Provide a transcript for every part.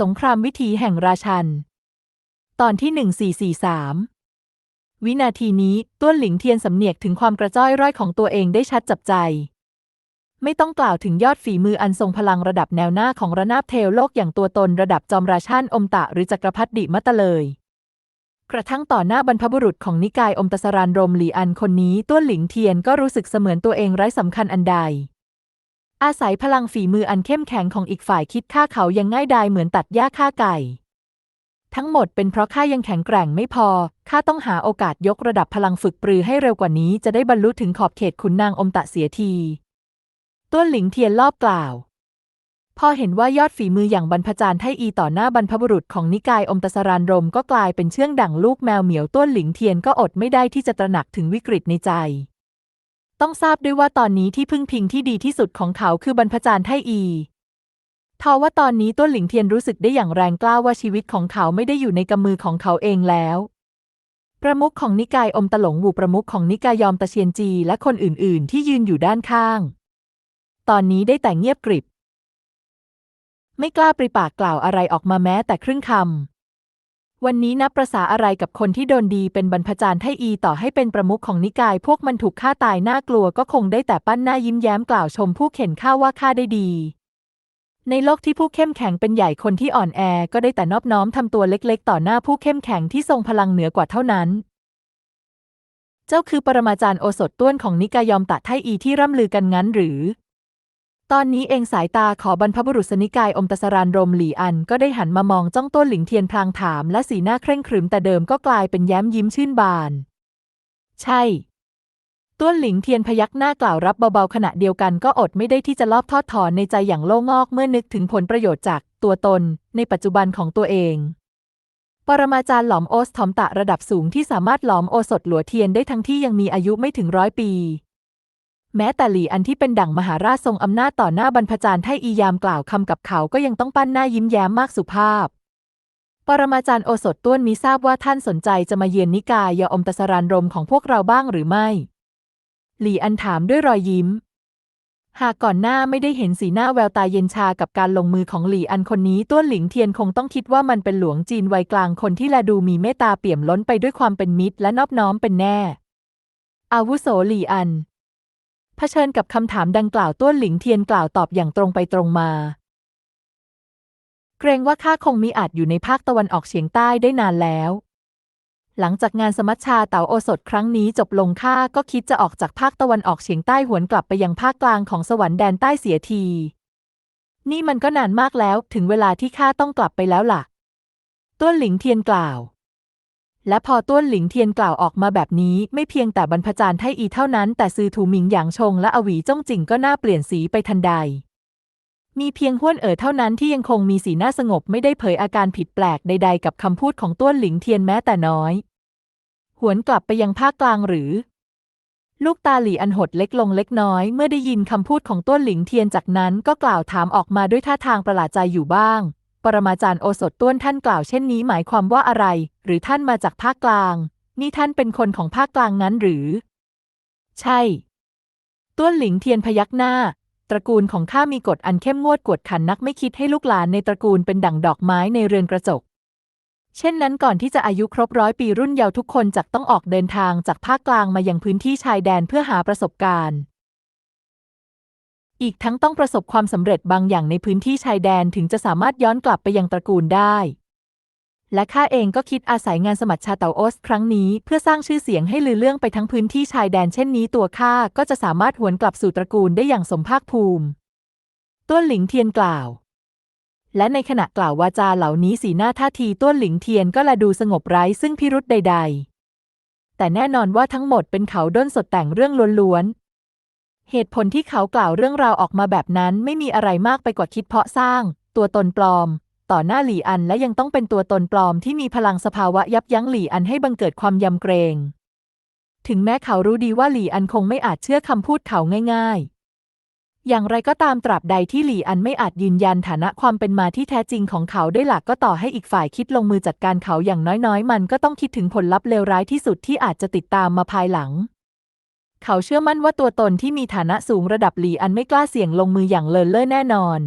สงครามวิถีแห่งราชัน ตอนที่ 1443 วินาทีนี้ต้วนหลิงเทียนสำเนียกถึงความกระจ้อยร่อยของตัวเองได้ชัดจับใจ ไม่ต้องกล่าวถึงยอดฝีมืออันทรงพลังระดับแนวหน้าของระนาบเทวโลกอย่างตัวตนระดับจอมราชันอมตะหรือจักรพรรดิมัตตะเลย กระทั่งต่อหน้าบรรพบุรุษของนิกายอมตสรานรมหลีอันคนนี้ต้วนหลิงเทียนก็รู้สึกเสมือนตัวเองไร้สำคัญอันใด อาศัยพลังฝีมืออันเข้มแข็งของอีกฝ่ายคิดฆ่าเขายังง่ายดายเหมือนตัดหญ้าฆ่าไก่ ทั้งหมดเป็นเพราะข้ายังแข็งแกร่งไม่พอ ข้าต้องหาโอกาสยกระดับพลังฝึกปรือให้เร็วกว่านี้จะได้บรรลุถึงขอบเขตขุนนางอมตะเสียที ต้วนหลิงเทียนรอบกล่าว พอเห็นว่ายอดฝีมืออย่างบรรพจารย์ไทอีต่อหน้าบรรพบุรุษของนิกายอมตะสรานรมก็กลายเป็นเชื่องดั่งลูกแมวเหมียวต้วนหลิงเทียนก็อดไม่ได้ที่จะตระหนักถึงวิกฤตในใจ ต้องทราบด้วยว่าตอนนี้ที่พึ่งพิงที่ดีที่สุดของเขาคือบรรพจารย์ไทอีทว่าตอนนี้ต้นหลิงเทียนรู้สึกได้อย่างแรงกล้าว่าชีวิตของเขาไม่ได้อยู่ในกำมือของเขาเองแล้ว ประมุขของนิกายอมตะหลงวูประมุขของนิกายยอมตะเชียนจีและคนอื่น ๆ ที่ยืนอยู่ด้านข้าง ตอนนี้ได้แต่เงียบกริบ ไม่กล้าปริปากกล่าวอะไรออกมาแม้แต่ครึ่งคำ วันนี้นับประษาอะไรกับคนที่โดนดีเป็นบรรพจารย์ไทอีต่อให้เป็นประมุขของนิกาย พวกมันถูกฆ่าตายน่ากลัวก็คงได้แต่ปั้นหน้ายิ้มแย้มกล่าวชมผู้เข็นข้าว่าข้าได้ดี ในโลกที่ผู้เข้มแข็งเป็นใหญ่คนที่อ่อนแอก็ได้แต่นอบน้อมทำตัวเล็กๆ ต่อหน้าผู้เข้มแข็งที่ทรงพลังเหนือกว่าเท่านั้น เจ้าคือปรมาจารย์โอสถต้วนของนิกายยอมตะไทอีที่ร่ำลือกันงั้นหรือ ตอนนี้เองสายตาขอบรรพบุรุษนิกายอมตสรานรมหลีอันก็ได้หันมามองจ้องต้นหลิงเทียนพลางถามและสีหน้าเคร่งครึมแต่เดิมก็กลายเป็นแย้มยิ้มชื่นบาน ใช่ ต้นหลิงเทียนพยักหน้ากล่าวรับเบาๆขณะเดียวกันก็อดไม่ได้ที่จะลอบทอดถอนในใจอย่างโล่งอกเมื่อนึกถึงผลประโยชน์จากตัวตนในปัจจุบันของตัวเอง ปรมาจารย์หลอมโอสทอมตะระดับสูงที่สามารถหลอมโอสถหลัวเทียนได้ทั้งที่ยังมีอายุไม่ถึงร้อยปี แม้แต่หลี่อันที่เป็นดั่งมหาราชทรงอำนาจต่อหน้าบรรพจารย์ไทอียามกล่าวคำกับเขาก็ยังต้องปั้นหน้ายิ้มแย้มมากสุภาพ ปรมาจารย์โอสถต้วนมิทราบว่าท่านสนใจจะมาเยือนนิกายยอมตสรานรมของพวกเราบ้างหรือไม่ หลี่อันถามด้วยรอยยิ้ม หากก่อนหน้าไม่ได้เห็นสีหน้าแววตาเย็นชากับการลงมือของหลี่อันคนนี้ต้วนหลิงเทียนคงต้องคิดว่ามันเป็นหลวงจีนวัยกลางคนที่แลดูมีเมตตาเปี่ยมล้นไปด้วยความเป็นมิตรและนอบน้อมเป็นแน่ อาวุโสหลี่อัน เผชิญกับคำถามดังกล่าวต้วนหลิงเทียนกล่าวตอบอย่างตรงไปตรงมา เกรงว่าข้าคงมีอาจอยู่ในภาคตะวันออกเฉียงใต้ได้นานแล้ว หลังจากงานสมัชชาเต่าโอสถครั้งนี้จบลงข้าก็คิดจะออกจากภาคตะวันออกเฉียงใต้หวนกลับไปยังภาคกลางของสวรรค์แดนใต้เสียที นี่มันก็นานมากแล้วถึงเวลาที่ข้าต้องกลับไปแล้วล่ะ ต้วนหลิงเทียนกล่าว และพอต้วนหลิงเทียนกล่าวออกมาแบบนี้ ไม่เพียงแต่บรรพจารย์ไทอีเท่านั้น แต่ซือถูหมิงหยางชงและอวีจ้องจิงก็หน่าเปลี่ยนสีไปทันใด มีเพียงห้วนเอ๋อเท่านั้นที่ยังคงมีสีหน้าสงบไม่ได้เผยอาการผิดแปลกใด ๆ กับคำพูดของต้วนหลิงเทียนแม้แต่น้อย หวนกลับไปยังภาคกลางหรือ ลูกตาหลี่อันหดเล็กลงเล็กน้อย เมื่อได้ยินคำพูดของต้วนหลิงเทียนจากนั้นก็กล่าวถามออกมาด้วยท่าทางประหลาดใจอยู่บ้าง ปรมาจารย์โอสถต้วนท่านกล่าวเช่นนี้หมายความว่าอะไร หรือท่านมาจากภาคกลาง นี่ท่านเป็นคนของภาคกลางนั้นหรือ ใช่ ต้วนหลิงเทียนพยักหน้า ตระกูลของข้ามีกฎอันเข้มงวดกวดขันนักไม่คิดให้ลูกหลานในตระกูลเป็นดั่งดอกไม้ในเรือนกระจก เช่นนั้นก่อนที่จะอายุครบร้อยปีรุ่นเยาว์ทุกคนจะต้องออกเดินทางจากภาคกลางมายังพื้นที่ชายแดนเพื่อหาประสบการณ์ อีกทั้งต้องประสบความสำเร็จบางอย่างในพื้นที่ชายแดนถึงจะสามารถย้อนกลับไปยังตระกูลได้ และข้าเองก็คิดอาศัยงานสมัชชาเตาโอส ครั้งนี้เพื่อสร้างชื่อเสียงให้ลือเรื่องไปทั้งพื้นที่ชายแดนเช่นนี้ตัวข้าก็จะสามารถหวนกลับสู่ตระกูลได้อย่างสมภาคภูมิ ต้วนหลิงเทียนกล่าว และในขณะกล่าววาจาเหล่านี้สีหน้าท่าทีต้วนหลิงเทียนก็ละดูสงบไร้ซึ่งพิรุธใด ๆแต่แน่นอนว่าทั้งหมดเป็นเขาด้นสดแต่งเรื่องล้วน เหตุผลที่เขากล่าวเรื่องราวออกมาแบบนั้นไม่มีอะไรมากไปกว่าคิดเพาะสร้าง ตัวตนปลอม ต่อหน้าหลี่อันและยังต้องเป็นตัวตนปลอมที่มีพลังสภาวะยับยั้งหลี่อันให้บังเกิดความยำเกรง ถึงแม้เขารู้ดีว่าหลี่อันคงไม่อาจเชื่อคำพูดเขาง่ายๆ อย่างไรก็ตามตราบใดที่หลี่อันไม่อาจยืนยันฐานะความเป็นมาที่แท้จริงของเขาได้หลักก็ต่อให้อีกฝ่ายคิดลงมือจัดการเขาอย่างน้อยๆ มันก็ต้องคิดถึงผลลัพธ์เลวร้ายที่สุดที่อาจจะติดตามมาภายหลัง เขาเชื่อมั่นว่าตัวตนที่มีฐานะสูงระดับหลีอันไม่กล้าเสี่ยงลงมืออย่างเลินเล่อแน่นอน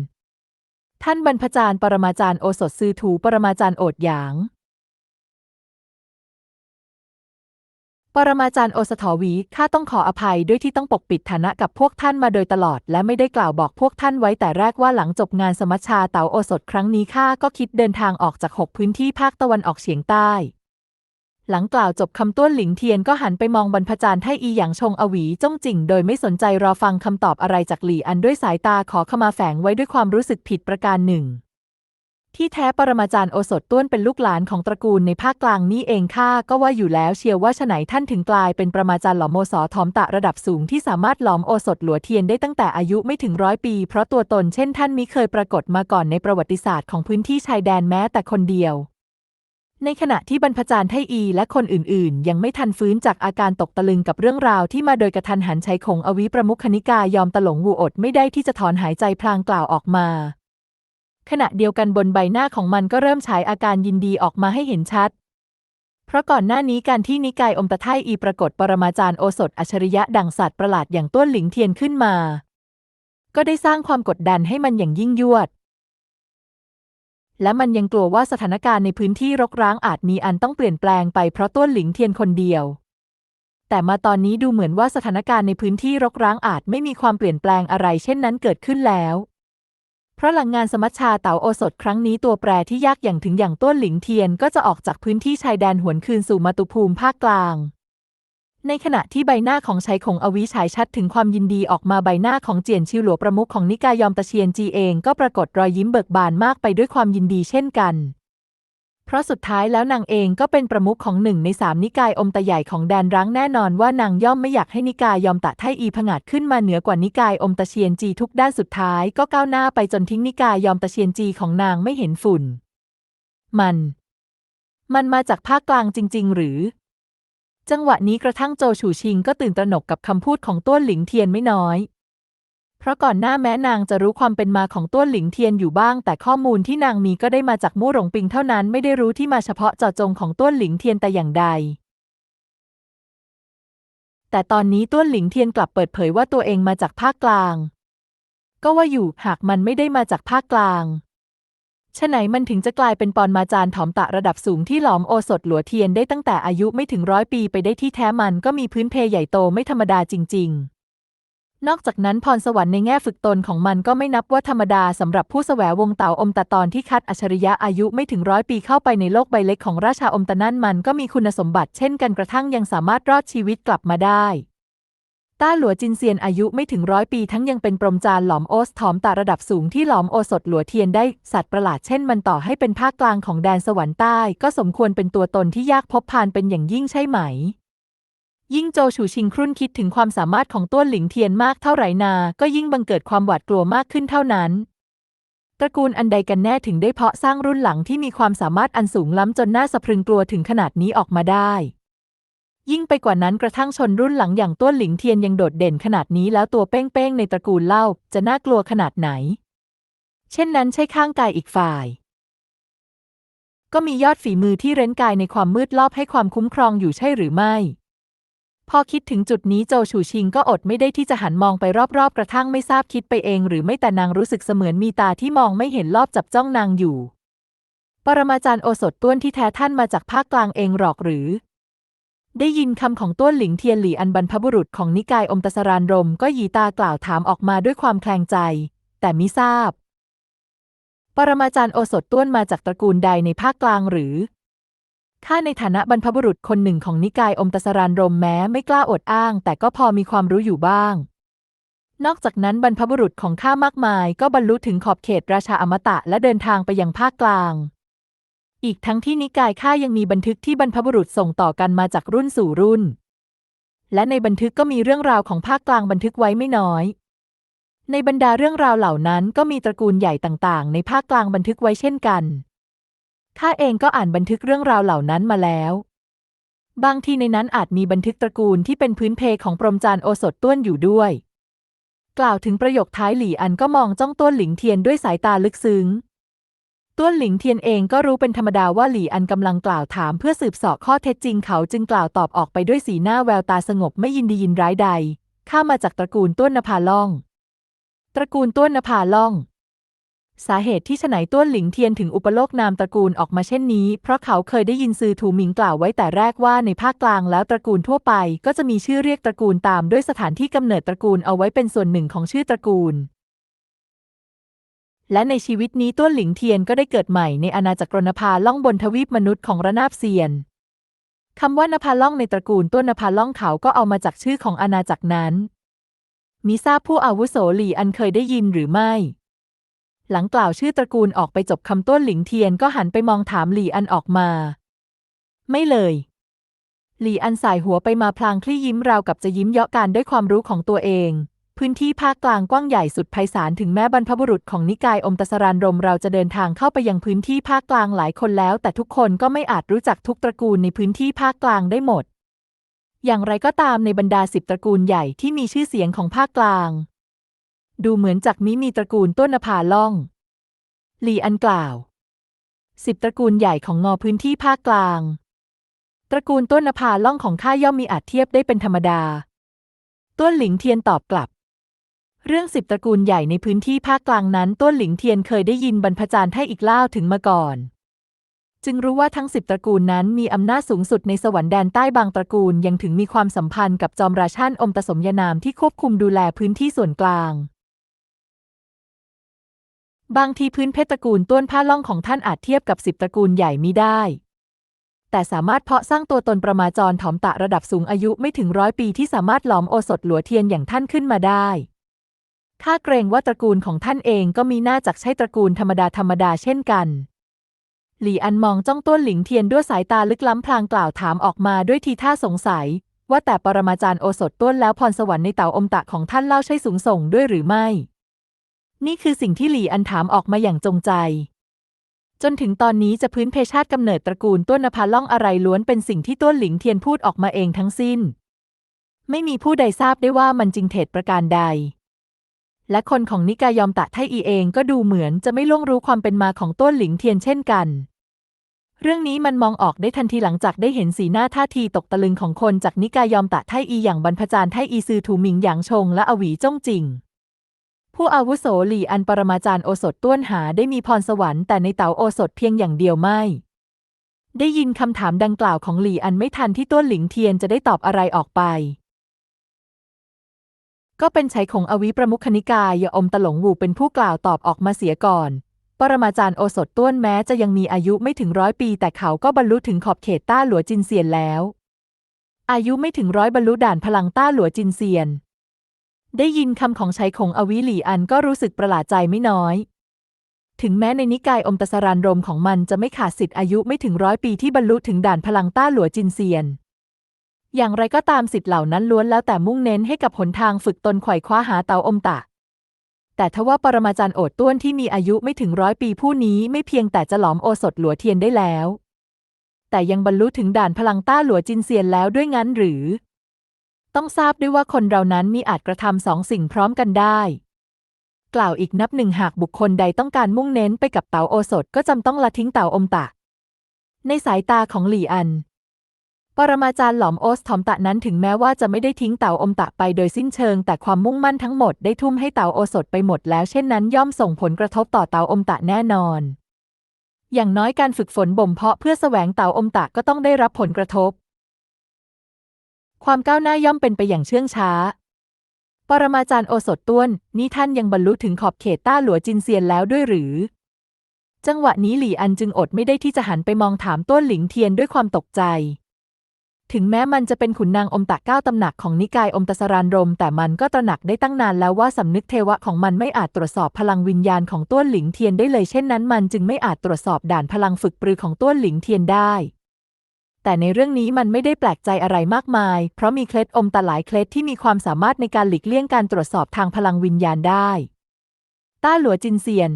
ท่านบรรพจารย์ปรมาจารย์โอสถซือถูปรมาจารย์โอดหยาง ปรมาจารย์โอสถวีข้าต้องขออภัยด้วยที่ต้องปกปิดฐานะกับพวกท่านมาโดยตลอด และไม่ได้กล่าวบอกพวกท่านไว้แต่แรกว่าหลังจบงานสมัชชาเต๋าโอสถครั้งนี้ข้าก็คิดเดินทางออกจากหกพื้นที่ภาคตะวันออกเฉียงใต้ หลังกล่าวจบคำต้วนหลิงเทียนก็หันไปมองบรรพจารย์ไทอีหยางชงอวีจ้องจิ่งโดยไม่สนใจรอฟังคำตอบอะไรจากหลี่อันด้วยสายตาขอขมาแฝงไว้ด้วยความรู้สึกผิดประการหนึ่ง ที่แท้ปรมาจารย์โอสถต้วนเป็นลูกหลานของตระกูลในภาคกลางนี่เองข้าก็ว่าอยู่แล้วเชียวว่าฉไหนท่านถึงกลายเป็นประมาจารย์หลอมโมสอถอมตะระดับสูงที่สามารถหลอมโอสถหลัวเทียนได้ตั้งแต่อายุไม่ถึงร้อยปี เพราะตัวตนเช่นท่านมิเคยปรากฏมาก่อนในประวัติศาสตร์ของพื้นที่ชายแดนแม้แต่คนเดียว ในขณะที่บรรพจารย์ไทอีและคนอื่นๆ ยังไม่ทันฟื้นจากอาการตกตะลึงกับเรื่องราวที่มาโดยกระทันหันชัยคงอวิประมุขคณิกายอมตลงวูอดไม่ได้ที่จะถอนหายใจพลางกล่าวออกมา ขณะเดียวกันบนใบหน้าของมันก็เริ่มฉายอาการยินดีออกมาให้เห็นชัด เพราะก่อนหน้านี้การที่นิกายอมตะไทอีปรากฏปรมาจารย์โอสถอัจฉริยะดังสัตว์ประหลาดอย่างต้วนหลิงเทียนขึ้นมา ก็ได้สร้างความกดดันให้มันอย่างยิ่งยวด และมันยังกลัวว่าสถานการณ์ในพื้นที่รกร้างอาจมีอันต้องเปลี่ยนแปลงไปเพราะต้วนหลิงเทียนคนเดียว แต่มาตอนนี้ดูเหมือนว่าสถานการณ์ในพื้นที่รกร้างอาจไม่มีความเปลี่ยนแปลงอะไรเช่นนั้นเกิดขึ้นแล้ว เพราะหลังงานสมัชชาเต๋าโอสถครั้งนี้ตัวแปรที่ยากอย่างถึงอย่างต้วนหลิงเทียนก็จะออกจากพื้นที่ชายแดนหวนคืนสู่มาตุภูมิภาคกลาง ในขณะที่ใบหน้าของชายคงอวิฉายชัดถึงความยินดีออกมาใบหน้าของเจียนชิวหลัวประมุขของนิกายยอมตะเชียนจีเองก็ปรากฏรอยยิ้มเบิกบานมากไปด้วยความยินดีเช่นกัน เพราะสุดท้ายแล้วนางเองก็เป็นประมุขของหนึ่งในสามนิกายอมตะใหญ่ของแดนรั้งแน่นอนว่านางย่อมไม่อยากให้นิกายยอมตะไทอีผงาดขึ้นมาเหนือกว่านิกายอมตะเชียนจีทุกด้านสุดท้ายก็ก้าวหน้าไปจนทิ้งนิกายยอมตะเชียนจีของนางไม่เห็นฝุ่น มัน มันมาจากภาคกลางจริง ๆ หรือ จังหวะนี้กระทั่งโจฉูชิงก็ตื่นตระหนกกับคำพูดของต้วนหลิงเทียนไม่น้อย เพราะก่อนหน้าแม้นางจะรู้ความเป็นมาของต้วนหลิงเทียนอยู่บ้าง แต่ข้อมูลที่นางมีก็ได้มาจากมู่หลงปิงเท่านั้นไม่ได้รู้ที่มาเฉพาะเจาะจงของต้วนหลิงเทียนแต่อย่างใด แต่ตอนนี้ต้วนหลิงเทียนกลับเปิดเผยว่าตัวเองมาจากภาคกลาง ก็ว่าอยู่หากมันไม่ได้มาจากภาคกลาง ฉะไหนมันถึงจะกลายเป็นปอนมาจารย์ถอมตะระดับสูงที่หลอมโอสถหลัวเทียนได้ตั้งแต่อายุไม่ถึงร้อยปีไปได้ที่แท้มันก็มีพื้นเพใหญ่โตไม่ธรรมดาจริง ๆนอกจากนั้นพรสวรรค์ในแง่ฝึกตนของมันก็ไม่นับว่าธรรมดาสำหรับผู้แสวงวงเต่าอมตะตอนที่คัดอัจฉริยะอายุไม่ถึงร้อยปีเข้าไปในโลกใบเล็กของราชาอมตะนั่นมันก็มีคุณสมบัติเช่นกันกระทั่งยังสามารถรอดชีวิตกลับมาได้ ต้าหลัวจินเซียนอายุไม่ถึงร้อยปีทั้งยังเป็นปรมจารหลอมโอสถอมตาระดับสูงที่หลอมโอสถหลัวเทียนได้สัตว์ประหลาดเช่นมันต่อให้เป็นภาคกลางของแดนสวรรค์ใต้ ก็สมควรเป็นตัวตนที่ยากพบพานเป็นอย่างยิ่งใช่ไหม ยิ่งโจฉูชิงครุ่นคิดถึงความสามารถของต้วนหลิงเทียนมากเท่าไหรนา ก็ยิ่งบังเกิดความหวาดกลัวมากขึ้นเท่านั้น ตระกูลอันใดกันแน่ถึงได้เพาะสร้างรุ่นหลังที่มีความสามารถอันสูงล้ำจนน่าสะพรึงกลัวถึงขนาดนี้ออกมาได้ ยิ่งไปกว่านั้นกระทั่งชนรุ่นหลังอย่างต้วนหลิงเทียนยังโดดเด่นขนาดนี้แล้วตัวเป้งๆในตระกูลเล่าจะน่ากลัวขนาดไหน เช่นนั้นใช่ข้างกายอีกฝ่าย ก็มียอดฝีมือที่เร้นกายในความมืดลอบให้ความคุ้มครองอยู่ใช่หรือไม่ พอคิดถึงจุดนี้โจฉูชิงก็อดไม่ได้ที่จะหันมองไปรอบๆ กระทั่งไม่ทราบคิดไปเอง หรือไม่แต่นางรู้สึกเสมือนมีตาที่มองไม่เห็นรอบจับจ้องนางอยู่ ปรมาจารย์โอสถต้วนที่แท้ท่านมาจากภาคกลางเองหรอกหรือ ได้ยินคำของต้วนหลิงเทียนหลี่อันบรรพบุรุษของนิกายอมตสรานรมก็ยีตากล่าวถามออกมาด้วยความแคลงใจ แต่มิทราบ ปรมาจารย์โอสถต้วนมาจากตระกูลใดในภาคกลางหรือข้าในฐานะบรรพบุรุษคนหนึ่งของนิกายอมตสรานรมแม้ไม่กล้าอดอ้าง แต่ก็พอมีความรู้อยู่บ้าง นอกจากนั้นบรรพบุรุษของข้ามากมาย ก็บรรลุถึงขอบเขตราชาอมตะและเดินทางไปยังภาคกลาง อีกทั้งที่นิกายข้ายังมีบันทึกที่บรรพบุรุษส่งต่อกันมาจากรุ่นสู่รุ่น และในบันทึกก็มีเรื่องราวของภาคกลางบันทึกไว้ไม่น้อย ในบรรดาเรื่องราวเหล่านั้นก็มีตระกูลใหญ่ต่างๆ ในภาคกลางบันทึกไว้เช่นกัน ข้าเองก็อ่านบันทึกเรื่องราวเหล่านั้นมาแล้ว บางทีในนั้นอาจมีบันทึกตระกูลที่เป็นพื้นเพของปรมจารย์โอสถต้วนอยู่ด้วย กล่าวถึงประโยคท้ายหลี่อันก็มองจ้องต้วนหลิงเทียนด้วยสายตาลึกซึ้ง ต้วนหลิงเทียนเองก็รู้เป็นธรรมดาว่าหลี่อันกำลังกล่าวถามเพื่อสืบสาะข้อเท็จจริงเขาจึงกล่าวตอบออกไปด้วยสีหน้าแววตาสงบไม่ยินดียินร้ายใด ข้ามาจากตระกูลต้วนนภาล่อง ตระกูลต้วนนภาล่อง สาเหตุที่ฉไนต้วนหลิงเทียนถึงอุปโลกนามตระกูลออกมาเช่นนี้ เพราะเขาเคยได้ยินซือถูหมิงกล่าวไว้แต่แรกว่าในภาคกลางแล้วตระกูลทั่วไป ก็จะมีชื่อเรียกตระกูลตามด้วยสถานที่กำเนิดตระกูลเอาไว้เป็นส่วนหนึ่งของชื่อตระกูล และในชีวิตนี้ต้วหลิงเทียนก็ได้เกิดใหม่ในอาณาจักรนภาล่องบนทวีปมนุษย์ของระนาบเซียนคำว่านภาล่องในตระกูลต้วนนภาล่องเขาก็เอามาจากชื่อของอาณาจักรนั้น มิทราบผู้อาวุโสหลี่อันเคยได้ยินหรือไม่ หลังกล่าวชื่อตระกูลออกไปจบคำต้นหลิงเทียนก็หันไปมองถามหลี่อันออกมา ไม่เลย หลี่อันสายหัวไปมาพลางคลี่ยิ้มราวกับจะยิ้มเยาะการด้วยความรู้ของตัวเอง พื้นที่ภาคกลางกว้างใหญ่สุดไพศาลถึงแม้บรรพบุรุษของนิกายอมตสรานรมเราจะเดินทางเข้าไปยังพื้นที่ภาคกลางหลายคนแล้ว แต่ทุกคนก็ไม่อาจรู้จักทุกตระกูลในพื้นที่ภาคกลางได้หมด อย่างไรก็ตามในบรรดาสิบตระกูลใหญ่ที่มีชื่อเสียงของภาคกลาง ดูเหมือนจากนี้มีตระกูลต้นนภาล่องหลีอันกล่าวสิบตระกูลใหญ่ของงอพื้นที่ภาคกลาง ตระกูลต้นนภาล่องของข้าย่อมมีอาจเทียบได้เป็นธรรมดา ต้นหลิงเทียนตอบกลับ เรื่องสิบตระกูลใหญ่ในพื้นที่ภาคกลางนั้นต้นหลิงเทียนเคยได้ยินบรรพจารย์ให้อีกเล่าถึงมาก่อน จึงรู้ว่าทั้งสิบตระกูลนั้นมีอำนาจสูงสุดในสวรรค์แดนใต้บางตระกูลยังถึงมีความสัมพันธ์กับจอมราชันอมตสมยานามที่ควบคุมดูแลพื้นที่ส่วนกลาง บางทีพื้นเพชรตระกูลต้วนผ้าล่องของท่านอาจเทียบกับสิบตระกูลใหญ่มิได้แต่สามารถเพาะสร้างตัวตนประมาจรถอมตะระดับสูงอายุไม่ถึงร้อยปีที่สามารถหลอมโอสถหลัวเทียนอย่างท่านขึ้นมาได้ ข้าเกรงว่าตระกูลของท่านเองก็มีหน้าจักใช่ตระกูลธรรมดาธรรมดาเช่นกัน หลี่อันมองจ้องต้นหลิงเทียนด้วยสายตาลึกล้ำพลางกล่าวถามออกมาด้วยทีท่าสงสัย ว่าแต่ปรมาจารย์โอสถต้นแล้วพรสวรรค์ในเต่าอมตะของท่านเล่าใช่สูงส่งด้วยหรือไม่ นี่คือสิ่งที่หลี่อันถามออกมาอย่างจงใจ จนถึงตอนนี้จะพื้นเพชาติกำเนิดตระกูลต้นนภาล่องอะไรล้วนเป็นสิ่งที่ต้นหลิงเทียนพูดออกมาเองทั้งสิ้น ไม่มีผู้ใดทราบได้ว่ามันจริงเท็จประการใด และคนของนิกายอมตะไทอีเองก็ดูเหมือนจะไม่ล่วงรู้ความเป็นมาของต้นหลิงเทียนเช่นกัน เรื่องนี้มันมองออกได้ทันทีหลังจากได้เห็นสีหน้าท่าทีตกตะลึงของคนจากนิกายอมตะไทอีอย่างบรรพจารย์ไทอีซือถูหมิงหยางชงและอวีจ้งจริง ผู้อาวุโสหลี่อันปรมาจารย์โอสถต้วนหาได้มีพรสวรรค์แต่ในเต๋าโอสถเพียงอย่างเดียวไม่ ได้ยินคำถามดังกล่าวของหลี่อันไม่ทันที่ต้นหลิงเทียนจะได้ตอบอะไรออกไป ก็เป็นชัยของอวิประมุขนิกายยอมตหลงวูเป็นผู้กล่าวตอบออกมาเสียก่อน ปรมาจารย์โอสถต้วนแม้จะยังมีอายุไม่ถึงร้อยปี แต่เขาก็บรรลุถึงขอบเขตต้าหลัวจินเซียนแล้ว อายุไม่ถึงร้อยบรรลุด่านพลังต้าหลัวจินเซียน ได้ยินคำของชัยคงอวิหลีอันก็รู้สึกประหลาดใจไม่น้อย ถึงแม้ในนิกายอมตสรานรมของมันจะไม่ขาดสิทธิ์อายุไม่ถึงร้อยปีที่บรรลุถึงด่านพลังต้าหลัวจินเซียน อย่างไรก็ตามสิทธิ์เหล่านั้นล้วนแล้วแต่มุ่งเน้นให้กับหนทางฝึกตนไขว่คว้าหาเตาอมตะ แต่ทว่าปรมาจารย์โอดต้วนที่มีอายุไม่ถึงร้อยปีผู้นี้ไม่เพียงแต่จะหลอมโอสถหลัวเทียนได้แล้ว แต่ยังบรรลุถึงด่านพลังต้าหลัวจินเซียนแล้วด้วยงั้นหรือ ต้องทราบด้วยว่าคนเรานั้นมีอาจกระทำสองสิ่งพร้อมกันได้ กล่าวอีกนับหนึ่งหากบุคคลใดต้องการมุ่งเน้นไปกับเตาโอสถก็จำต้องละทิ้งเตาอมตะ ในสายตาของหลี่อัน ปรมาจารย์หลอมโอสถอมตะนั้นถึงแม้ว่าจะไม่ได้ทิ้งเต๋าอมตะไปโดยสิ้นเชิง แต่ความมุ่งมั่นทั้งหมดได้ทุ่มให้เต๋าโอสถไปหมดแล้วเช่นนั้นย่อมส่งผลกระทบต่อเต๋าอมตะแน่นอน อย่างน้อยการฝึกฝนบ่มเพาะเพื่อแสวงเต๋าอมตะก็ต้องได้รับผลกระทบ ความก้าวหน้าย่อมเป็นไปอย่างเชื่องช้า ปรมาจารย์โอสถต้วนนี่ท่านยังบรรลุถึงขอบเขตต้าหลัวจินเซียนแล้วด้วยหรือ จังหวะนี้หลี่อันจึงอดไม่ได้ที่จะหันไปมองถามต้วนหลิงเทียนด้วยความตกใจ ถึงแม้มันจะเป็นขุนนางอมตะเก้าตำหนักของนิกายอมตสรานรม แต่มันก็ตระหนักได้ตั้งนานแล้วว่าสำนึกเทวะของมันไม่อาจตรวจสอบพลังวิญญาณของต้วนหลิงเทียนได้เลยเช่นนั้นมันจึงไม่อาจตรวจสอบด่านพลังฝึกปรือของต้วนหลิงเทียนได้ แต่ในเรื่องนี้มันไม่ได้แปลกใจอะไรมากมาย เพราะมีเคล็ดอมตะหลายเคล็ดที่มีความสามารถในการหลีกเลี่ยงการตรวจสอบทางพลังวิญญาณได้ ต้าหลัวจินเซียน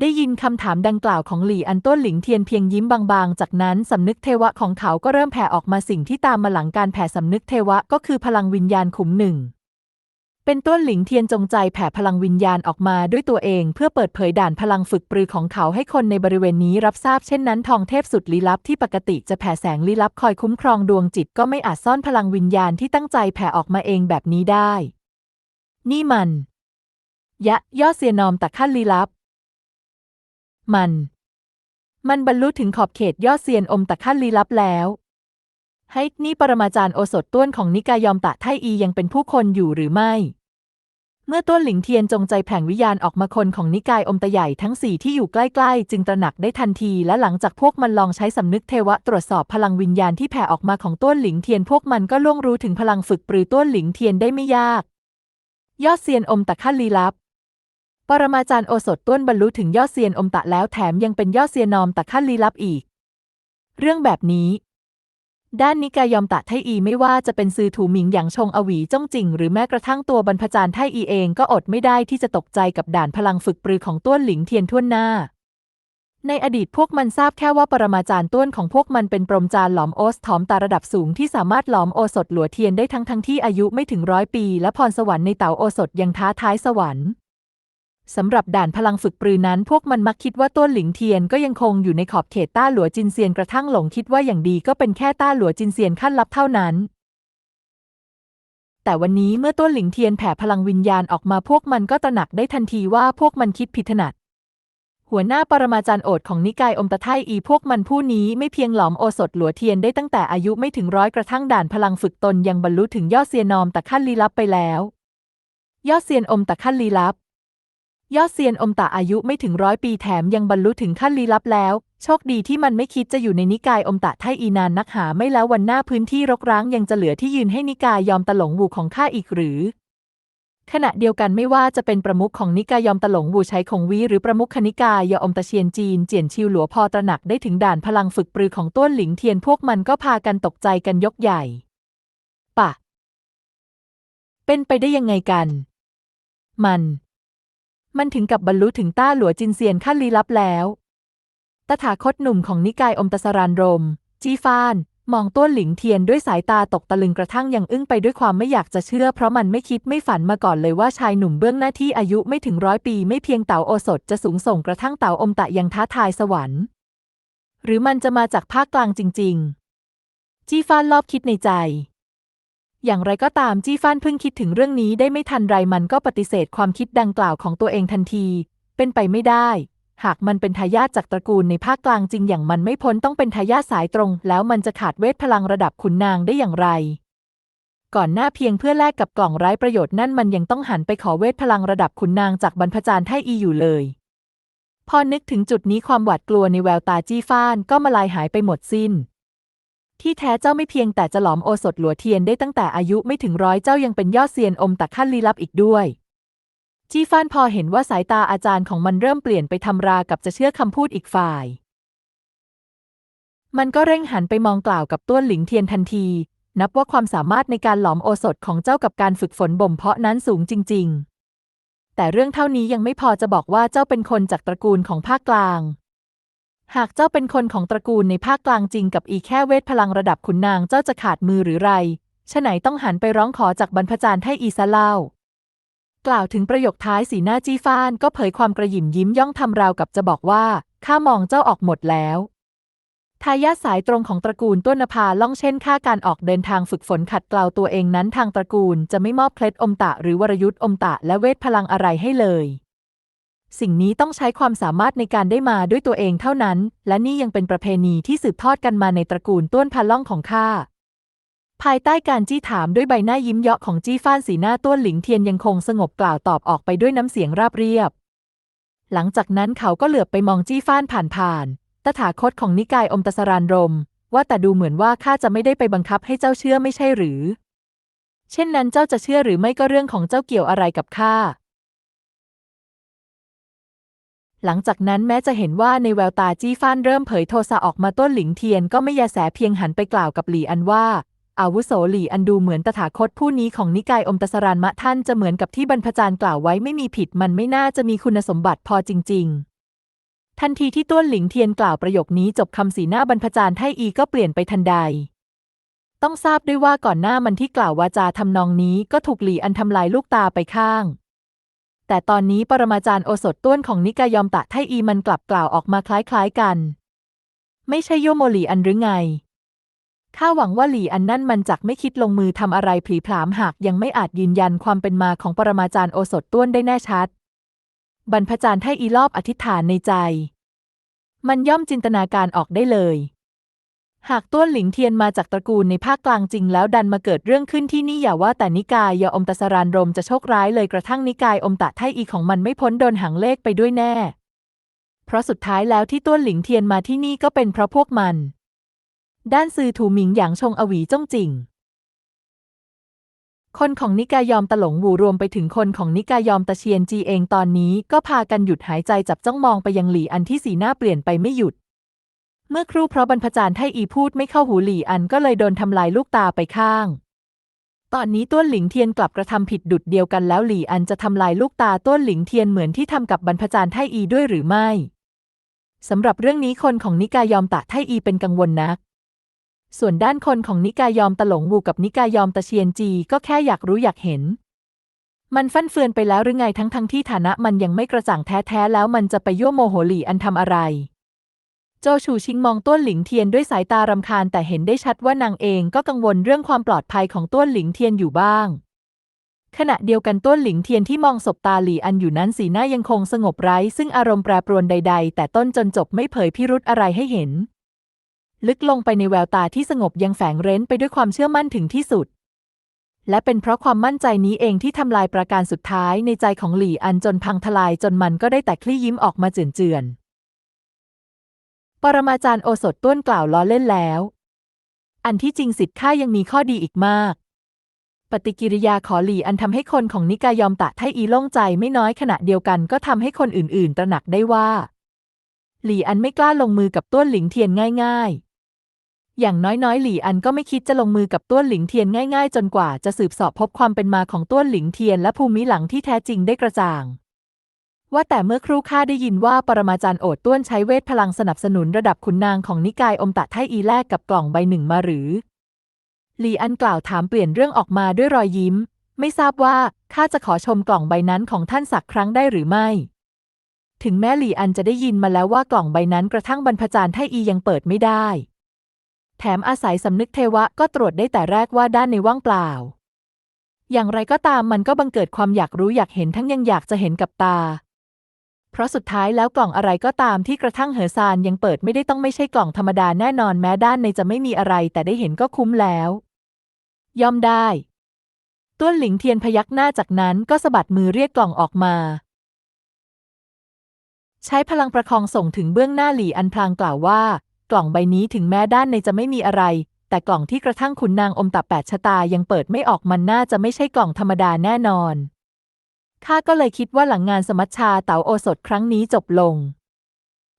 ได้ยินคำถามดังกล่าวของหลี่อันต้นหลิงเทียนเพียงยิ้มบางๆ จากนั้นสำนึกเทวะของเขาก็เริ่มแผ่ออกมาสิ่งที่ตามมาหลังการแผ่สำนึกเทวะก็คือพลังวิญญาณขุมหนึ่ง เป็นต้นหลิงเทียนจงใจแผ่พลังวิญญาณออกมาด้วยตัวเอง เพื่อเปิดเผยด่านพลังฝึกปรือของเขาให้คนในบริเวณนี้รับทราบเช่นนั้นทองเทพสุดลี้ลับที่ปกติจะแผ่แสงลี้ลับคอยคุ้มครองดวงจิตก็ไม่อาจซ่อนพลังวิญญาณที่ตั้งใจแผ่ออกมาเองแบบนี้ได้ นี่มัน ยะย่อเซียนอมตะขั้นลี้ลับ มัน มันบรรลุถึงขอบเขตยอดเซียนอมตะขั้นลี้ลับแล้วให้นี่ปรมาจารย์โอสถต้วนของนิกายยอมตะไทอียังเป็นผู้คนอยู่หรือไม่ เมื่อต้วนหลิงเทียนจงใจแผงวิญญาณออกมาคนของนิกายอมตะใหญ่ทั้งสี่ที่อยู่ใกล้ๆ จึงตระหนักได้ทันทีและหลังจากพวกมันลองใช้สำนึกเทวะตรวจสอบพลังวิญญาณที่แผ่ออกมาของต้วนหลิงเทียนพวกมันก็ล่วงรู้ถึงพลังฝึกปรือต้วนหลิงเทียนได้ไม่ยาก ยอดเซียนอมตะขั้นลี้ลับ ปรมาจารย์โอสถต้วนบรรลุถึงยอดเซียนอมตะแล้วแถมยังเป็นยอดเซียนนอมตะขั้นลี้ลับอีก เรื่องแบบนี้ ด้านนิกายอมตะไทอีไม่ว่าจะเป็นซือถูหมิงหยางชงอวีจ้องจิง หรือแม้กระทั่งตัวบรรพจารย์ไทอีเองก็อดไม่ได้ที่จะตกใจกับด่านพลังฝึกปรือของต้วนหลิงเทียนท่วนหน้า ในอดีตพวกมันทราบแค่ว่าปรมาจารย์ต้วนของพวกมันเป็นปรมจารย์หลอมโอสถอมตาระดับสูงที่สามารถหลอมโอสถหลัวเทียนได้ทั้งทั้งที่อายุไม่ถึงร้อยปี และพรสวรรค์ในเต๋าโอสถยังท้าท้ายสวรรค์ สำหรับด่านพลังฝึกปรือนั้น พวกมันมักคิดว่าต้นหลิงเทียนก็ยังคงอยู่ในขอบเขตต้าหลัวจินเซียนกระทั่งหลงคิดว่าอย่างดีก็เป็นแค่ต้าหลัวจินเซียนขั้นลับเท่านั้น แต่วันนี้เมื่อต้นหลิงเทียนแผ่พลังวิญญาณออกมาพวกมันก็ตระหนักได้ทันทีว่าพวกมันคิดผิดถนัด หัวหน้าปรมาจารย์โอดของนิกายอมตะไทอีพวกมันผู้นี้ไม่เพียงหลอมโอสถหลัวเทียนได้ตั้งแต่อายุไม่ถึงร้อยกระทั่งด่านพลังฝึกตนยังบรรลุถึงยอดเซียนนอมแต่ขั้นลี้ลับไปแล้ว ยอดเซียนอมตะขั้นลี้ลับ ยอดเซียนอมตะอายุไม่ถึงร้อยปีแถมยังบรรลุถึงขั้นลี้ลับแล้ว โชคดีที่มันไม่คิดจะอยู่ในนิกายอมตะไทอีนานนักหาไม่แล้ววันหน้าพื้นที่รกร้างยังจะเหลือที่ยืนให้นิกายยอมตะหลงวูของข้าอีกหรือ ขณะเดียวกันไม่ว่าจะเป็นประมุขของนิกายยอมตะหลงวูใช้คงวีหรือประมุขคณิกายยอมตะเชียนจีนเจียนชิวหลัวพอตระหนักได้ถึงด่านพลังฝึกปรือของต้วนหลิงเทียนพวกมันก็พากันตกใจกันยกใหญ่ปะ เป็นไปได้ยังไงกัน มัน มันถึงกับบรรลุถึงต้าหลัวจินเซียนขั้นลี้ลับแล้ว ตถาคตหนุ่มของนิกายอมตะสรานรม จีฟาน มองต้วนหลิงเทียนด้วยสายตาตกตะลึงกระทั่งยังอึ้งไปด้วยความไม่อยากจะเชื่อ เพราะมันไม่คิดไม่ฝันมาก่อนเลยว่าชายหนุ่มเบื้องหน้าที่อายุไม่ถึงร้อยปีไม่เพียงเต๋าโอสถจะสูงส่งกระทั่งเต๋าอมตะยังท้าทายสวรรค์ หรือมันจะมาจากภาคกลางจริง ๆ จีฟานรอบคิดในใจ อย่างไรก็ตามจี้ฟ้านเพิ่งคิดถึงเรื่องนี้ได้ไม่ทันไรมันก็ปฏิเสธความคิดดังกล่าวของตัวเองทันที เป็นไปไม่ได้ หากมันเป็นทายาทจากตระกูลในภาคกลางจริงอย่างมันไม่พ้นต้องเป็นทายาทสายตรง แล้วมันจะขาดเวทพลังระดับขุนนางได้อย่างไร ก่อนหน้าเพียงเพื่อแลกกับกล่องไร้ประโยชน์นั่นมันยังต้องหันไปขอเวทพลังระดับขุนนางจากบรรพจารย์ไทอีอยู่เลย พอนึกถึงจุดนี้ความหวาดกลัวในแววตาจี้ฟ้านก็มาลายหายไปหมดสิ้น ที่แท้เจ้าไม่เพียงแต่จะหลอมโอสถหลัวเทียนได้ตั้งแต่อายุไม่ถึงร้อยเจ้ายังเป็นยอดเซียนอมตะขั้นลี้ลับอีกด้วย จีฟานพอเห็นว่าสายตาอาจารย์ของมันเริ่มเปลี่ยนไปทำรากับจะเชื่อคำพูดอีกฝ่าย มันก็เร่งหันไปมองกล่าวกับต้วนหลิงเทียนทันที นับว่าความสามารถในการหลอมโอสถของเจ้ากับการฝึกฝนบ่มเพาะนั้นสูงจริง ๆ แต่เรื่องเท่านี้ยังไม่พอจะบอกว่าเจ้าเป็นคนจากตระกูลของภาคกลาง หากเจ้าเป็นคนของตระกูลในภาคกลางจริงกับอีแค่เวทพลังระดับขุนนางเจ้าจะขาดมือหรือไรฉะไหนต้องหันไปร้องขอจากบรรพจารย์ให้อีซะเล่า กล่าวถึงประโยคท้ายสีหน้าจี้ฟ้านก็เผยความกระหยิมยิ้มย่องทำราวกับจะบอกว่า ข้ามองเจ้าออกหมดแล้ว ทายาทสายตรงของตระกูลต้นนภาล่องเช่นค่าการออกเดินทางฝึกฝนขัดเกลาตัวเองนั้นทางตระกูลจะไม่มอบเคล็ดอมตะหรือวรยุทธ์อมตะและเวทพลังอะไรให้เลย สิ่งนี้ต้องใช้ความสามารถในการได้มาด้วยตัวเองเท่านั้น และนี่ยังเป็นประเพณีที่สืบทอดกันมาในตระกูลต้วนพาล่องของข้า ภายใต้การจี้ถามด้วยใบหน้ายิ้มเยาะของจี้ฟ้านสีหน้าต้วนหลิงเทียนยังคงสงบกล่าวตอบออกไปด้วยน้ำเสียงราบเรียบ หลังจากนั้นเขาก็เหลือบไปมองจี้ฟ้านผ่านๆ ตถาคตของนิกายอมตสรานรม ว่าแต่ดูเหมือนว่าข้าจะไม่ได้ไปบังคับให้เจ้าเชื่อไม่ใช่หรือ เช่นนั้นเจ้าจะเชื่อหรือไม่ก็เรื่องของเจ้าเกี่ยวอะไรกับข้า หลังจากนั้นแม้จะเห็นว่าในแววตาจี้ฟ้านเริ่มเผยโทสะออกมาต้นหลิงเทียนก็ไม่ยาแสเพียงหันไปกล่าวกับหลี่อันว่า อาวุโสหลี่อันดูเหมือนตถาคตผู้นี้ของนิกายอมตสรานมะท่านจะเหมือนกับที่บรรพจารย์กล่าวไว้ไม่มีผิดมันไม่น่าจะมีคุณสมบัติพอจริง ๆ ทันทีที่ต้นหลิงเทียนกล่าวประโยคนี้จบคำสีหน้าบรรพจารย์ไทอีก็เปลี่ยนไปทันใดต้องทราบด้วยว่าก่อนหน้ามันที่กล่าววาจาทำนองนี้ก็ถูกหลี่อันทำลายลูกตาไปข้าง แต่ตอนนี้ปรมาจารย์โอสถต้วนของนิกายอมตะไทอีมันกลับกล่าวออกมาคล้ายๆกัน ไม่ใช่โยโมหลีอันหรือไง ข้าหวังว่าหลีอันนั่นมันจักไม่คิดลงมือทำอะไรผีผลามหากยังไม่อาจยืนยันความเป็นมาของปรมาจารย์โอสถต้วนได้แน่ชัด บรรพจารย์ไทอีรอบอธิษฐานในใจ มันย่อมจินตนาการออกได้เลย หากต้วนหลิงเทียนมาจากตระกูลในภาคกลางจริงแล้วดันมาเกิดเรื่องขึ้นที่นี่อย่าว่าแต่นิกายยาอมตะสรานรมจะโชคร้ายเลยกระทั่งนิกายอมตะไทอีของมันไม่พ้นโดนหางเลขไปด้วยแน่ เพราะสุดท้ายแล้วที่ต้วนหลิงเทียนมาที่นี่ก็เป็นเพราะพวกมัน ด้านซือถูหมิงหยางชงอวีจ้องจริง คนของนิกายยอมตะหลงหูรวมไปถึงคนของนิกายอมตะเชียนจีเองตอนนี้ก็พากันหยุดหายใจจับจ้องมองไปยังหลี่อันที่สีหน้าเปลี่ยนไปไม่หยุด เมื่อครู่เพราะบรรพจารย์ไทอีพูดไม่เข้าหูหลี่อันก็เลยโดนทำลายลูกตาไปข้าง ตอนนี้ต้วนหลิงเทียนกลับกระทำผิดดุดเดียวกันแล้วหลี่อันจะทำลายลูกตาต้วนหลิงเทียนเหมือนที่ทำกับบรรพจารย์ไทอีด้วยหรือไม่สำหรับเรื่องนี้คนของนิกายอมตะไทอีเป็นกังวลนัก ส่วนด้านคนของนิกายอมตะหลงวูกับนิกายอมตะเชียนจีก็แค่อยากรู้อยากเห็น มันฟั่นเฟือนไปแล้วหรือไงทั้งทั้งที่ฐานะมันยังไม่กระจ่างแท้ๆแล้วมันจะไปยั่วโมโหหลี่อันทำอะไร โจชูชิงมองต้วนหลิงเทียนด้วยสายตารำคาญแต่เห็นได้ชัดว่านางเองก็กังวลเรื่องความปลอดภัยของต้วนหลิงเทียนอยู่บ้าง ขณะเดียวกันต้วนหลิงเทียนที่มองศบตาหลี่อันอยู่นั้นสีหน้ายังคงสงบไร้ ซึ่งอารมณ์แปรปรวนใด ๆ แต่ต้นจนจบไม่เผยพิรุธอะไรให้เห็น ลึกลงไปในแววตาที่สงบยังแฝงเร้นไปด้วยความเชื่อมั่นถึงที่สุด และเป็นเพราะความมั่นใจนี้เองที่ทำลายประการสุดท้ายในใจของหลี่อันจนพังทลายจนมันก็ได้แต่คลี่ยิ้มออกมาเจือนๆ ปรมาจารย์โอสถต้วนกล่าวล้อเล่นแล้ว อันที่จริงสิทธิ์ข้ายังมีข้อดีอีกมาก ปฏิกิริยาขอหลี่อันทำให้คนของนิกายอมตะไทอีโล่งใจไม่น้อยขณะเดียวกันก็ทำให้คนอื่น ๆ ตระหนักได้ว่า หลี่อันไม่กล้าลงมือกับต้วนหลิงเทียนง่าย ๆอย่างน้อยๆ หลี่อันก็ไม่คิดจะลงมือกับต้วนหลิงเทียนง่ายๆ จนกว่าจะสืบสอบพบความเป็นมาของต้วนหลิงเทียนและภูมิหลังที่แท้จริงได้กระจ่าง ว่าแต่เมื่อครู่ข้าได้ยินว่าปรมาจารย์โอดต้วนใช้เวทพลังสนับสนุนระดับขุนนางของนิกายอมตะไทอีแลกกับกล่องใบหนึ่งมาหรือหลีอันกล่าวถามเปลี่ยนเรื่องออกมาด้วยรอยยิ้ม ไม่ทราบว่าข้าจะขอชมกล่องใบนั้นของท่านสักครั้งได้หรือไม่ ถึงแม้หลีอันจะได้ยินมาแล้วว่ากล่องใบนั้นกระทั่งบรรพจารย์ไทอียังเปิดไม่ได้ แถมอาศัยสำนึกเทวะก็ตรวจได้แต่แรกว่าด้านในว่างเปล่า อย่างไรก็ตามมันก็บังเกิดความอยากรู้อยากเห็นทั้งยังอยากจะเห็นกับตา เพราะสุดท้ายแล้วกล่องอะไรก็ตามที่กระทั่งเหอซานยังเปิดไม่ได้ต้องไม่ใช่กล่องธรรมดาแน่นอนแม้ด้านในจะไม่มีอะไรแต่ได้เห็นก็คุ้มแล้ว ย่อมได้ ต้วนหลิงเทียนพยักหน้าจากนั้นก็สะบัดมือเรียกกล่องออกมา ใช้พลังประคองส่งถึงเบื้องหน้าหลี่อันพลางกล่าวว่า กล่องใบนี้ถึงแม้ด้านในจะไม่มีอะไร แต่กล่องที่กระทั่งขุนนางอมตับแปดชะตายังเปิดไม่ออกมันน่าจะไม่ใช่กล่องธรรมดาแน่นอน ข้าก็เลยคิดว่าหลังงานสมัชชาเต๋าโอสถครั้งนี้จบลง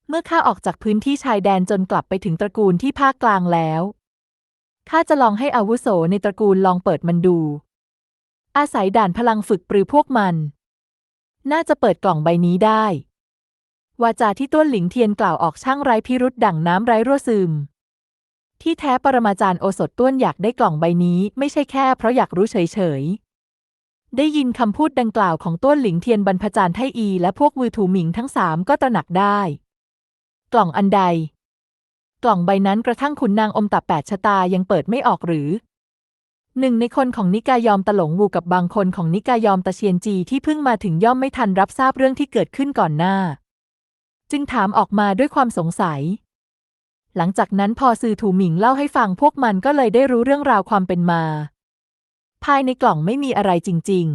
เมื่อข้าออกจากพื้นที่ชายแดนจนกลับไปถึงตระกูลที่ภาคกลางแล้วข้าจะลองให้อาวุโสในตระกูลลองเปิดมันดู อาศัยด่านพลังฝึกปรือพวกมัน น่าจะเปิดกล่องใบนี้ได้ วาจาที่ต้วนหลิงเทียนกล่าวออกช่างไร้พิรุษดั่งน้ำไร้รั่วซึม ที่แท้ปรมาจารย์โอสถต้วนอยากได้กล่องใบนี้ไม่ใช่แค่เพราะอยากรู้เฉย ได้ยินคำพูดดังกล่าวของต้นหลิงเทียนบรรพจารย์ไทอี และพวกวือถูหมิงทั้งสามก็ตระหนักได้ กล่องอันใด กล่องใบนั้นกระทั่งขุนนางอมตับแปดชะตายังเปิดไม่ออกหรือหนึ่งในคนของนิกายอมตะหลงวูกับบางคนของนิกายอมตะเชียนจีที่เพิ่งมาถึงย่อมไม่ทันรับทราบเรื่องที่เกิดขึ้นก่อนหน้า จึงถามออกมาด้วยความสงสัย หลังจากนั้นพอซือถูหมิงเล่าให้ฟังพวกมันก็เลยได้รู้เรื่องราวความเป็นมา ภายในกล่องไม่มีอะไรจริง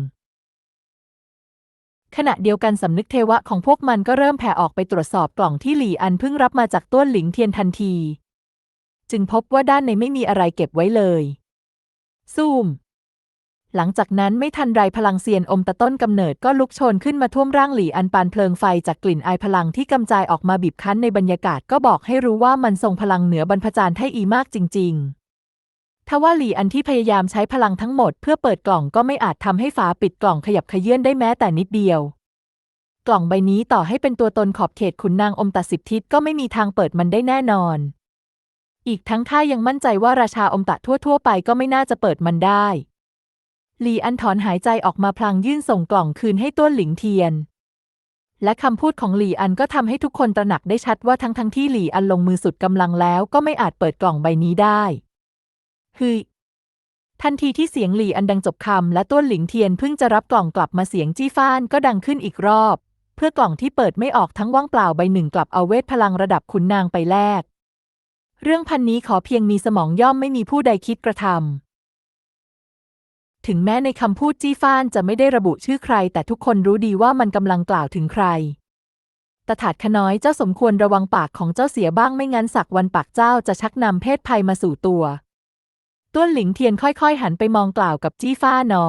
ๆ ขณะเดียวกันสำนึกเทวะของพวกมันก็เริ่มแผ่ออกไปตรวจสอบกล่องที่หลี่อันเพิ่งรับมาจากต้วนหลิงเทียนทันที จึงพบว่าด้านในไม่มีอะไรเก็บไว้เลย ซูม หลังจากนั้นไม่ทันไรพลังเซียนอมตะต้นกำเนิดก็ลุกโชนขึ้นมาท่วมร่างหลี่อันปานเพลิงไฟจากกลิ่นอายพลังที่กำจายออกมาบีบคั้นในบรรยากาศก็บอกให้รู้ว่ามันทรงพลังเหนือบรรพจารย์ไทอีมากจริง ๆ ทว่าหลี่อันที่พยายามใช้พลังทั้งหมดเพื่อเปิดกล่องก็ไม่อาจทำให้ฝาปิดกล่องขยับขยื่นได้แม้แต่นิดเดียว กล่องใบนี้ต่อให้เป็นตัวตนขอบเขตขุนนางอมตัดสิบทิศก็ไม่มีทางเปิดมันได้แน่นอน อีกทั้งข้ายังมั่นใจว่าราชาอมตะทั่วๆ ไปก็ไม่น่าจะเปิดมันได้หลีอันถอนหายใจออกมาพลางยื่นส่งกล่องคืนให้ต้วนหลิงเทียน และคำพูดของหลีอันก็ทำให้ทุกคนตระหนักได้ชัดว่าทั้งทั้งที่หลีอันลงมือสุดกำลังแล้วก็ไม่อาจเปิดกล่องใบนี้ได้ ฮึทันทีที่เสียงหลีอันดังจบคำและต้วนหลิงเทียนเพิ่งจะรับกล่องกลับมาเสียงจี้ฟ้านก็ดังขึ้นอีกรอบ เพื่อกล่องที่เปิดไม่ออกทั้งว่างเปล่าใบหนึ่งกลับเอาเวทพลังระดับขุนนางไปแลก เรื่องพันนี้ขอเพียงมีสมองย่อมไม่มีผู้ใดคิดกระทำ ถึงแม้ในคำพูดจี้ฟ้านจะไม่ได้ระบุชื่อใคร แต่ทุกคนรู้ดีว่ามันกำลังกล่าวถึงใครตถาดขน้อยเจ้าสมควรระวังปากของเจ้าเสียบ้างไม่งั้นสักวันปากเจ้าจะชักนำเพศภัยมาสู่ตัว ต้วนหลิงเทียนค่อยๆ หันไปมองกล่าวกับจี้ฟ้านอ